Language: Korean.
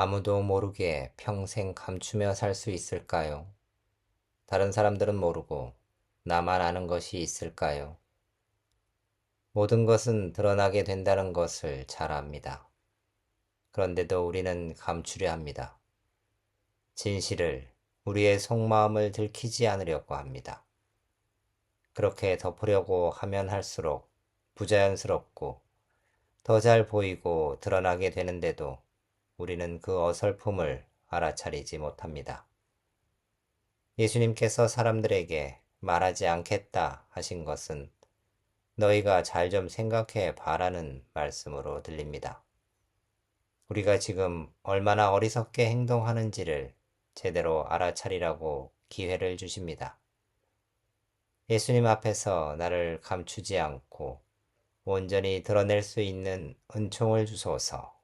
아무도 모르게 평생 감추며 살 수 있을까요? 다른 사람들은 모르고 나만 아는 것이 있을까요? 모든 것은 드러나게 된다는 것을 잘 압니다. 그런데도 우리는 감추려 합니다. 진실을, 우리의 속마음을 들키지 않으려고 합니다. 그렇게 덮으려고 하면 할수록 부자연스럽고 더 잘 보이고 드러나게 되는데도 우리는 그 어설픔을 알아차리지 못합니다. 예수님께서 사람들에게 말하지 않겠다 하신 것은 너희가 잘 좀 생각해 봐라는 말씀으로 들립니다. 우리가 지금 얼마나 어리석게 행동하는지를 제대로 알아차리라고 기회를 주십니다. 예수님 앞에서 나를 감추지 않고 온전히 드러낼 수 있는 은총을 주소서.